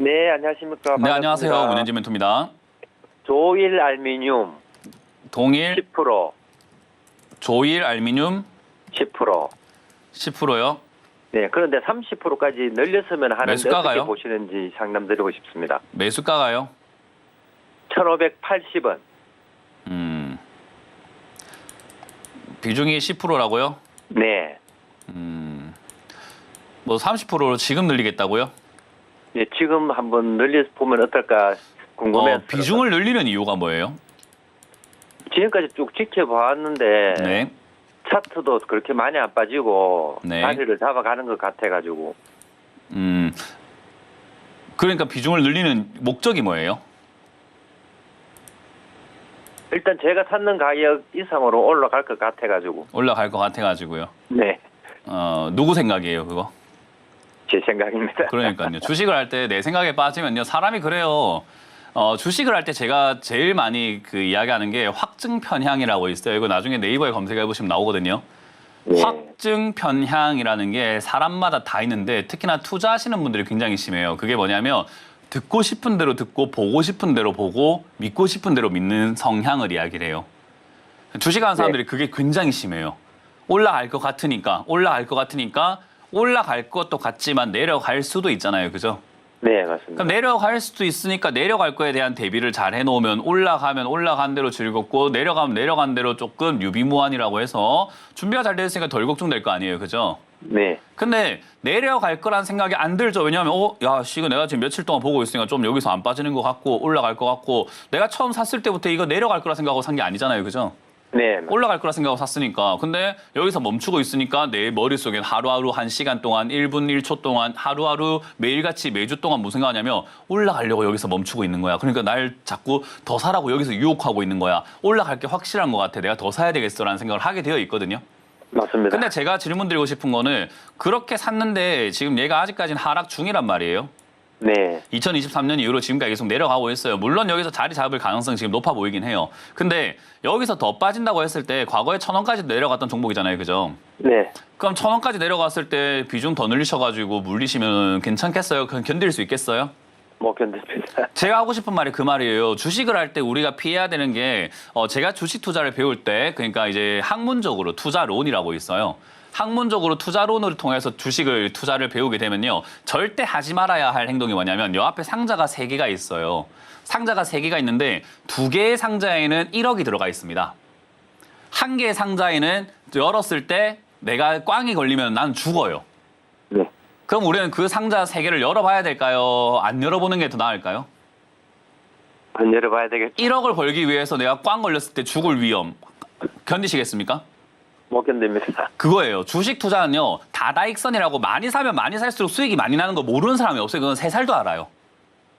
네, 안녕하십니까. 네, 안녕하세요. 반갑습니다. 문현진 멘토입니다. 조일 알미늄 동일 10%, 조일 알미늄 10%. 10%요. 네, 그런데 30%까지 늘렸으면 하는데 매수가가요? 어떻게 보시는지 상담드리고 싶습니다. 매수가가요? 1,580원. 음. 비중이 10%라고요? 네. 음. 뭐 30%로 지금 늘리겠다고요? 네, 지금 한번 늘려 보면 어떨까 궁금해서. 어, 비중을 늘리는 이유가 뭐예요? 지금까지 쭉 지켜봤는데 네. 차트도 그렇게 많이 안 빠지고 네. 자리를 잡아가는 것 같아가지고 음. 그러니까 비중을 늘리는 목적이 뭐예요? 일단 제가 찾는 가격 이상으로 올라갈 것 같아가지고 올라갈 것 같아 가지고요. 네, 어, 누구 생각이에요, 그거? 제 생각입니다. 그러니까요. 주식을 할 때 내 생각에 빠지면요. 사람이 그래요. 어, 주식을 할 때 제가 제일 많이 그 이야기하는 게 확증 편향이라고 있어요. 이거 나중에 네이버에 검색해 보시면 나오거든요. 네. 확증 편향이라는 게 사람마다 다 있는데 특히나 투자하시는 분들이 굉장히 심해요. 그게 뭐냐면 듣고 싶은 대로 듣고 보고 싶은 대로 보고 믿고 싶은 대로 믿는 성향을 이야기를 해요. 주식하는 사람들이 그게 굉장히 심해요. 올라갈 것 같으니까 올라갈 것 같으니까 올라갈 것도 같지만 내려갈 수도 있잖아요. 그죠? 네, 맞습니다. 그럼 내려갈 수도 있으니까 내려갈 거에 대한 대비를 잘 해놓으면 올라가면 올라간 대로 즐겁고 내려가면 내려간 대로 조금 유비무환이라고 해서 준비가 잘 됐으니까 덜 걱정될 거 아니에요. 그죠? 네, 근데 내려갈 거란 생각이 안 들죠. 왜냐하면 어, 야, 씨, 이거 내가 지금 며칠 동안 보고 있으니까 좀 여기서 안 빠지는 것 같고 올라갈 것 같고 내가 처음 샀을 때부터 이거 내려갈 거라 생각하고 산 게 아니잖아요. 그죠? 네, 올라갈 거라 생각하고 샀으니까. 근데 여기서 멈추고 있으니까 내 머릿속엔 하루하루 한 시간 동안 1분 1초 동안 하루하루 매일같이 매주 동안 무슨 생각하냐면 올라가려고 여기서 멈추고 있는 거야. 그러니까 날 자꾸 더 사라고 여기서 유혹하고 있는 거야. 올라갈 게 확실한 것 같아. 내가 더 사야 되겠어라는 생각을 하게 되어 있거든요. 맞습니다. 근데 제가 질문 드리고 싶은 거는 그렇게 샀는데 지금 얘가 아직까지는 하락 중이란 말이에요. 네, 2023년 이후로 지금까지 계속 내려가고 있어요. 물론 여기서 자리 잡을 가능성이 지금 높아 보이긴 해요. 근데 여기서 더 빠진다고 했을 때 과거에 천 원까지 내려갔던 종목이잖아요. 그죠? 네, 그럼 천 원까지 내려갔을 때 비중 더 늘리셔가지고 물리시면 괜찮겠어요? 그냥 견딜 수 있겠어요? 못 견딥니다. 제가 하고 싶은 말이 그 말이에요. 주식을 할 때 우리가 피해야 되는 게 어, 제가 주식 투자를 배울 때 그러니까 이제 학문적으로 투자론이라고 있어요. 학문적으로 투자론을 통해서 주식을 투자를 배우게 되면요. 절대 하지 말아야 할 행동이 뭐냐면 요 앞에 상자가 세 개가 있어요. 상자가 세 개가 있는데 두 개의 상자에는 1억이 들어가 있습니다. 한 개의 상자에는 열었을 때 내가 꽝이 걸리면 난 죽어요. 네, 그럼 우리는 그 상자 세 개를 열어봐야 될까요? 안 열어보는 게 더 나을까요? 안 열어봐야 되겠죠. 1억을 벌기 위해서 내가 꽝 걸렸을 때 죽을 위험 견디시겠습니까? 못 견딥니다. 그거예요. 주식 투자는요 다다익선이라고 많이 사면 많이 살수록 수익이 많이 나는 거 모르는 사람이 없어요. 그건 세 살도 알아요.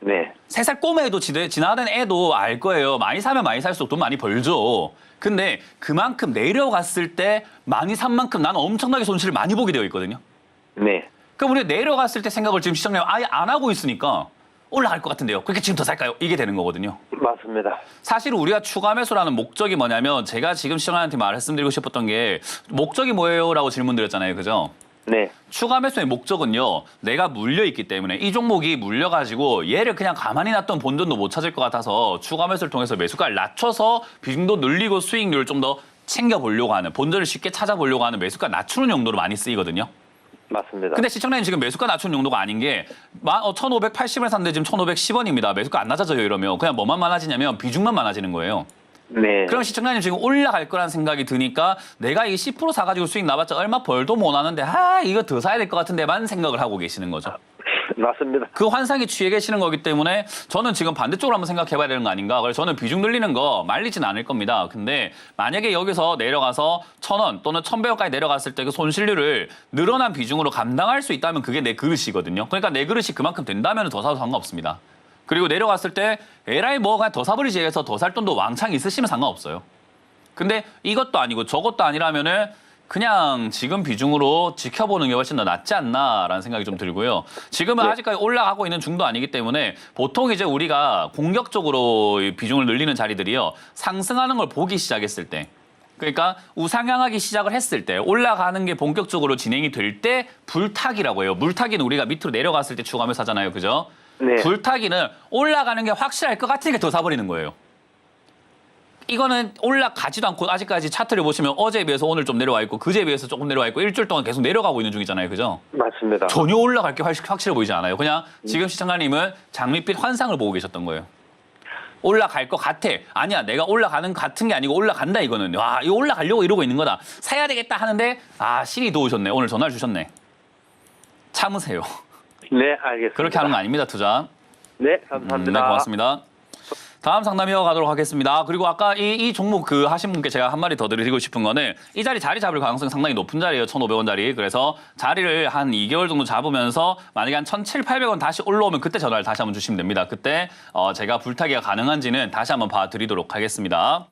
네, 세 살 꼬매도 지나- 지나가는 애도 알 거예요. 많이 사면 많이 살수록 돈 많이 벌죠. 근데 그만큼 내려갔을 때 많이 산 만큼 나는 엄청나게 손실을 많이 보게 되어 있거든요. 네, 그럼 우리가 내려갔을 때 생각을 지금 시청자님 아예 안 하고 있으니까 올라갈 것 같은데요. 그렇게 지금 더 살까요? 이게 되는 거거든요. 맞습니다. 사실 우리가 추가 매수라는 목적이 뭐냐면 제가 지금 시청자한테 말씀드리고 싶었던 게 목적이 뭐예요라고 질문 드렸잖아요. 그죠? 네, 추가 매수의 목적은요. 내가 물려 있기 때문에 이 종목이 물려 가지고 얘를 그냥 가만히 놨던 본전도 못 찾을 것 같아서 추가 매수를 통해서 매수가를 낮춰서 비중도 늘리고 수익률을 좀더 챙겨 보려고 하는 본전을 쉽게 찾아보려고 하는 매수가 낮추는 용도로 많이 쓰이거든요. 맞습니다. 근데 시청자님 지금 매수가 낮춘 용도가 아닌 게 마- 어, 1,580원 샀는데 지금 1,510원입니다. 매수가 안 낮아져요 이러면 그냥 뭐만 많아지냐면 비중만 많아지는 거예요. 네, 그럼 시청자님 지금 올라갈 거라는 생각이 드니까 내가 이10% 사가지고 수익 나봤자 얼마 벌도 못 하는데 아 이거 더 사야 될 것 같은데만 생각을 하고 계시는 거죠. 맞습니다. 그 환상에 취해 계시는 거기 때문에 저는 지금 반대쪽으로 한번 생각해 봐야 되는 거 아닌가. 그래서 저는 비중 늘리는 거 말리진 않을 겁니다. 근데 만약에 여기서 내려가서 천 원 또는 천백 원까지 내려갔을 때 그 손실률을 늘어난 비중으로 감당할 수 있다면 그게 내 그릇이거든요. 그러니까 내 그릇이 그만큼 된다면 더 사도 상관없습니다. 그리고 내려갔을 때 에라이 뭐 그냥 더 사버리지 해서 더 살 돈도 왕창 있으시면 상관없어요. 근데 이것도 아니고 저것도 아니라면은 그냥 지금 비중으로 지켜보는 게 훨씬 더 낫지 않나라는 생각이 좀 들고요. 지금은 네. 아직까지 올라가고 있는 중도 아니기 때문에 보통 이제 우리가 공격적으로 이 비중을 늘리는 자리들이요. 상승하는 걸 보기 시작했을 때 그러니까 우상향하기 시작을 했을 때 올라가는 게 본격적으로 진행이 될 때 불타기라고 해요. 물타기는 우리가 밑으로 내려갔을 때 추가하면서 하잖아요. 그죠? 네. 불타기는 올라가는 게 확실할 것 같으니까 더 사버리는 거예요. 이거는 올라가지도 않고 아직까지 차트를 보시면 어제에 비해서 오늘 좀 내려와 있고 그제에 비해서 조금 내려와 있고 일주일 동안 계속 내려가고 있는 중이잖아요. 그죠? 맞습니다. 전혀 올라갈 게 확실- 확실해 보이지 않아요. 그냥 지금 시청자님은 장밋빛 환상을 보고 계셨던 거예요. 올라갈 것 같아. 아니야, 내가 올라가는 것 같은 게 아니고 올라간다 이거는. 와, 이거 올라가려고 이러고 있는 거다. 사야 되겠다 하는데 아, 신이 도우셨네. 오늘 전화를 주셨네. 참으세요. 네, 알겠습니다. 그렇게 하는 거 아닙니다, 투자. 네, 음, 감사합니다. 네, 고맙습니다. 다음 상담 이어가도록 하겠습니다. 그리고 아까 이, 이 종목 그 하신 분께 제가 한 마디 더 드리고 싶은 거는 이 자리 자리 잡을 가능성이 상당히 높은 자리예요. 1,500원 자리. 그래서 자리를 한 2개월 정도 잡으면서 만약에 한 1,700, 800원 다시 올라오면 그때 전화를 다시 한번 주시면 됩니다. 그때 어, 제가 불타기가 가능한지는 다시 한번 봐드리도록 하겠습니다.